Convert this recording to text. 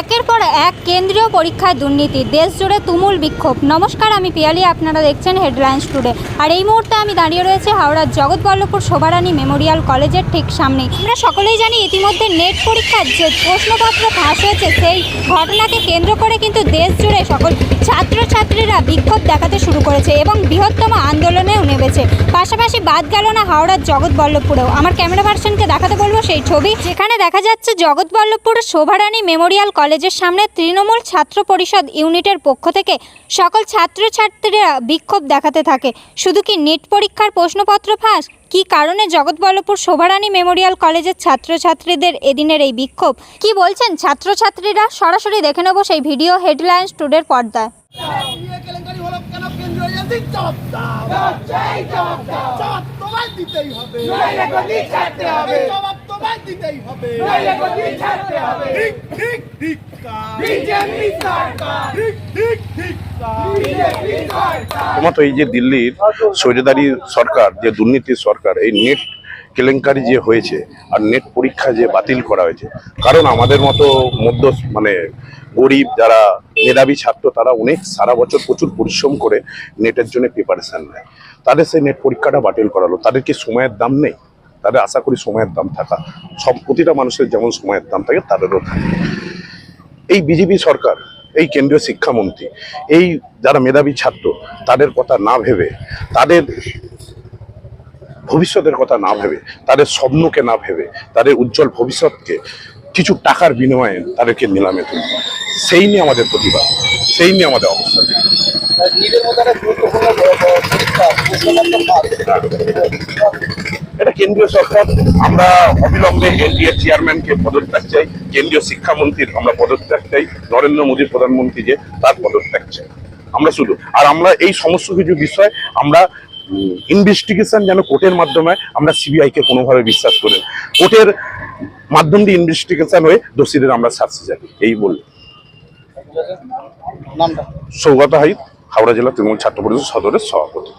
একের পর এক কেন্দ্রীয় পরীক্ষায় দুর্নীতি, দেশ জুড়ে তুমুল বিক্ষোভ। নমস্কার, আমি পিয়ালি, আপনারা দেখছেন হেডলাইন্স টুডে আর এই মুহূর্তে আমি দাঁড়িয়ে রয়েছে হাওড়ার জগৎবল্লভপুর শোভারানী মেমোরিয়াল কলেজের ঠিক সামনে আমরা সকলেই জানি ইতিমধ্যে নেট পরীক্ষার যে প্রশ্নপত্র ফাঁস হয়েছে, সেই ঘটনাকে কেন্দ্র করে কিন্তু দেশ জুড়ে সকল ছাত্রছাত্রীরা বিক্ষোভ দেখাতে শুরু করেছে এবং বৃহত্তম আন্দোলনেও নেমেছে। পাশাপাশি বাদ গেল না হাওড়ার জগৎবল্লভপুরেও। আমার ক্যামেরা ভার্সনকে দেখাতে বলব সেই ছবি। যেখানে দেখা যাচ্ছে জগৎবল্লভপুর শোভারানী মেমোরিয়াল কলেজের সামনে তৃণমূল ছাত্র পরিষদ ইউনিটের পক্ষ থেকে সকল ছাত্রছাত্রীরা বিক্ষোভ দেখাতে থাকে। শুধু কি নিট পরীক্ষার প্রশ্নপত্র ফাঁস? কী কারণে জগৎবল্লভপুর শোভারানী মেমোরিয়াল কলেজের ছাত্রছাত্রীদের এদিনের এই বিক্ষোভ? কি বলছেন ছাত্রছাত্রীরা? সরাসরি দেখে নেব সেই ভিডিও হেডলাইন্স টুডের পর্দায়। জবাব তোমায় দিতেই হবে দিতেই হবে প্রথমত এই যে দিল্লির সৈরাদারি সরকার, যে দুর্নীতির সরকার, এই নেট কেলেঙ্কারি যে হয়েছে আর নেট পরীক্ষা যে বাতিল করা হয়েছে, কারণ আমাদের মতো মধ্য মানে গরিব যারা মেধাবী ছাত্র, তারা অনেক সারা বছর প্রচুর পরিশ্রম করে নেটের জন্য প্রিপারেশন নেয়। তাদের সেই নেট পরীক্ষাটা বাতিল করালো। তাদের কি সময়ের দাম নেই? তাদের আশা করি সময়ের দাম থাকা। সব প্রতিটা মানুষের যেমন সময়ের দাম থাকে, তাদেরও থাকে। এই বিজেপি সরকার, এই কেন্দ্রীয় শিক্ষামন্ত্রী, এই যারা মেধাবী ছাত্র, তাদের কথা না ভেবে, তাদের ভবিষ্যতের কথা না ভেবে, তাদের স্বপ্নকে না ভেবে, তাদের উজ্জ্বল ভবিষ্যৎকে কিছু টাকার বিনিময়ে তাদেরকে নিলামে তুলবে সেই নিয়ে আমাদের প্রতিবাদ। সেই নিয়ে আমাদের অবস্থান এটা কেন্দ্রীয় সরকার। আমরা অবিলম্বে এনডিএ চেয়ারম্যানকে পদত্যাগ চাই। কেন্দ্রীয় শিক্ষামন্ত্রীর আমরা পদত্যাগ চাই। নরেন্দ্র মোদী প্রধানমন্ত্রী যে, তার পদত্যাগ চাই। আমরা শুধু আর আমরা এই সমস্ত কিছু বিষয় আমরা ইনভেস্টিগেশন যেন কোর্টের মাধ্যমে আমরা সিবিআইকে কোনোভাবে বিশ্বাস করি। কোর্টের মাধ্যম দিয়ে ইনভেস্টিগেশন হয়ে দোষীদের আমরা শাস্তি যাই এই বললে। সৌগত হাইত হাওড়া জেলা তৃণমূল ছাত্র পরিষদ সদরের সভাপতি।